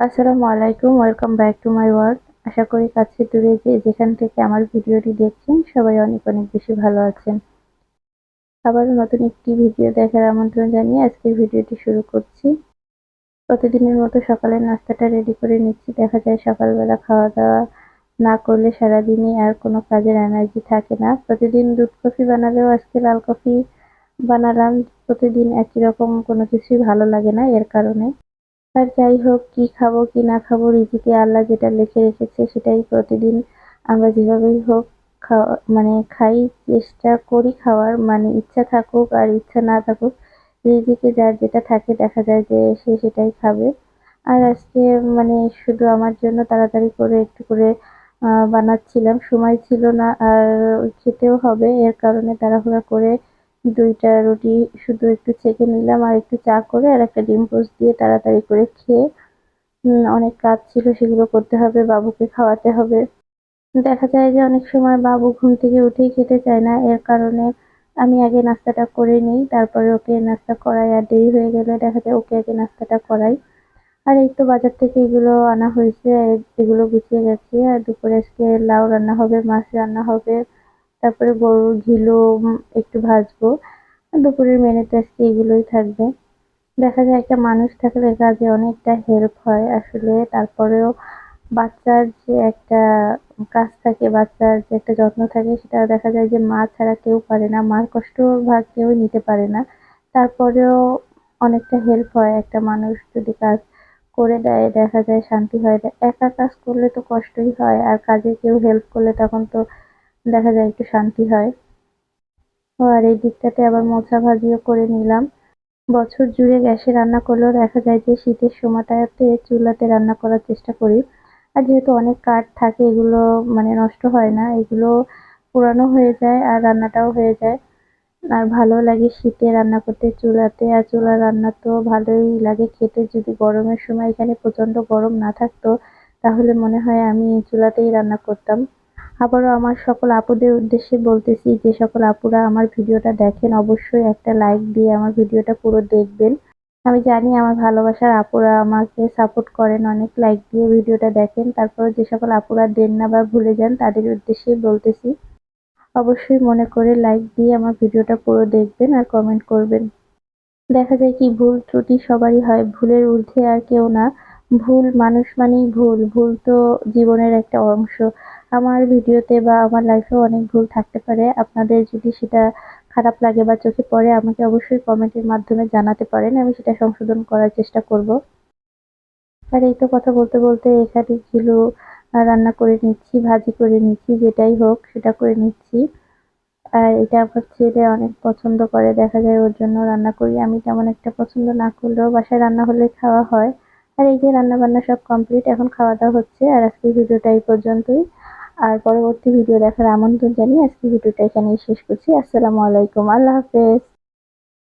আসসালামু আলাইকুম welcome back to my world আশা করি কাছে দূরে যে, যেখান থেকে আমার ভিডিওটি দেখছেন, সবাই অনেক অনেক বেশি ভালো আছেন। আবার নতুন একটি ভিডিও দেখার আমন্ত্রণ জানিয়ে আজকের ভিডিওটি শুরু করছি। প্রতিদিনের মতো সকালের নাস্তাটা রেডি করে নিচ্ছি। দেখা যায় সকালবেলা খাওয়া দাওয়া না করলে সারাদিনই আর কোনো কাজের এনার্জি থাকে না। প্রতিদিন দুধ কফি বানালেও আজকে লাল কফি বানালাম। প্রতিদিন একই রকম কোনো কিছুই ভালো লাগে না, এর কারণে। আর যাই হোক, কি খাব, কি না খাব, রিজিকে আল্লাহ যেটা লিখে রেখেছে সেটাই প্রতিদিন আমরা যেভাবেই হোক খাওয়া মানে খাই, চেষ্টা করি খাওয়ার মানে ইচ্ছা থাকুক আর ইচ্ছা না থাকুক, রিজিকে যার যেটা থাকে দেখা যায় যে সে সেটাই খাবে। আর আজকে মানে শুধু আমার জন্য তাড়াতাড়ি করে একটু করে বানাচ্ছিলাম, সময় ছিল না আর খেতেও হবে, এর কারণে তাড়াহুড়া করে দুইটা রুটি শুধু একটু ছেঁকে নিলাম আর একটু চা করে আর একটা ডিম পোস্ট দিয়ে তাড়াতাড়ি করে খেয়ে অনেক কাজ ছিল, সেগুলো করতে হবে, বাবুকে খাওয়াতে হবে। দেখা যায় যে অনেক সময় বাবু ঘুম থেকে উঠেই খেতে চায় না, এর কারণে আমি আগে নাস্তাটা করে নিই, তারপরে ওকে নাস্তা করাই আর দেরি হয়ে গেলে দেখা যায় ওকে আগে নাস্তাটা করাই। আর এই তো বাজার থেকে এগুলো আনা হয়েছে এগুলো গুছিয়ে গেছে, আর দুপুরে আজকে লাউ রান্না হবে, মাছ রান্না হবে। তারপরে গরুর ঘিলো একটু ভাজবো। দুপুরের মেনুতে আজকে এগুলোই থাকবে। দেখা যায় একটা মানুষ থাকলে কাজে অনেকটা হেল্প হয়। আসলে তারপরেও বাচ্চার যে একটা কাজ থাকে, বাচ্চার যে একটা যত্ন থাকে সেটা দেখা যায় যে মা ছাড়া কেউ পারে না। মার কষ্ট ভাগ কেউই নিতে পারে না। তারপরেও অনেকটা হেল্প হয়। একটা মানুষ যদি কাজ করে দেয়, দেখা যায় শান্তি হয়। একা কাজ করলে তো কষ্টই হয়। আর কাজে কেউ হেল্প করলে তখন তো দেখা যায় একটু শান্তি হয়। ও, আর এই দিকটাতে আবার মোছা ভাজিও করে নিলাম। বছর জুড়ে গ্যাসে রান্না করলেও দেখা যায় যে শীতের সময়টাতে চুলাতে রান্না করার চেষ্টা করি। আর যেহেতু অনেক কাঠ থাকে, এগুলো মানে নষ্ট হয় না, এগুলো পুরানো হয়ে যায় আর রান্নাটাও হয়ে যায়। আর ভালো লাগে শীতে রান্না করতে চুলাতে, আর চুলার রান্না তো ভালোই লাগে খেতে। যদি গরমের সময় এখানে প্রচণ্ড গরম না থাকতো, তাহলে মনে হয় আমি চুলাতেই রান্না করতাম। আবারও আমার সকল আপুদের উদ্দেশ্যে বলতেছি যে সকল আপুরা আমার ভিডিওটা দেখেন, অবশ্যই একটা লাইক দিয়ে আমার ভিডিওটা পুরো দেখবেন। আমি জানি আমার ভালোবাসার আপুরা আমাকে সাপোর্ট করেন, অনেক লাইক দিয়ে ভিডিওটা দেখেন। তারপর যে সকল আপুরা দেন না বা ভুলে যান, তাদের উদ্দেশ্যেই বলতেছি, অবশ্যই মনে করে লাইক দিয়ে আমার ভিডিওটা পুরো দেখবেন আর কমেন্ট করবেন। দেখা যায় কি, ভুল ত্রুটি সবারই হয়, ভুলের ঊর্ধ্বে আর কেউ না। ভুল মানুষ মানেই ভুল ভুল তো জীবনের একটা অংশ। আমার ভিডিওতে বা আমার লাইফেও অনেক ভুল থাকতে পারে। আপনাদের যদি সেটা খারাপ লাগে বা চোখে পড়ে, আমাকে অবশ্যই কমেন্টের মাধ্যমে জানাতে পারেন। আমি সেটা সংশোধন করার চেষ্টা করব। আর এই তো কথা বলতে বলতে এখানে ছিল রান্না করে নিচ্ছি, ভাজি করে নিচ্ছি, যেটাই হোক, সেটা করে নিচ্ছি। আর এটা আমার ছেলে অনেক পছন্দ করে, দেখা যায় ওর জন্য রান্না করি। আমি তেমন একটা পছন্দ না করলেও বাসায় রান্না হলে খাওয়া হয়। আর এই যে রান্না বান্না সব কমপ্লিট এখন খাওয়া দাওয়া হচ্ছে। আর আজকের ভিডিওটা এই পর্যন্তই। আর পরবর্তী ভিডিও দেখার আমন্ত্রণ জানিয়ে আজকে ভিডিওটা এখানেই শেষ করছি। আসসালামু আলাইকুম। আল্লাহ হাফেজ।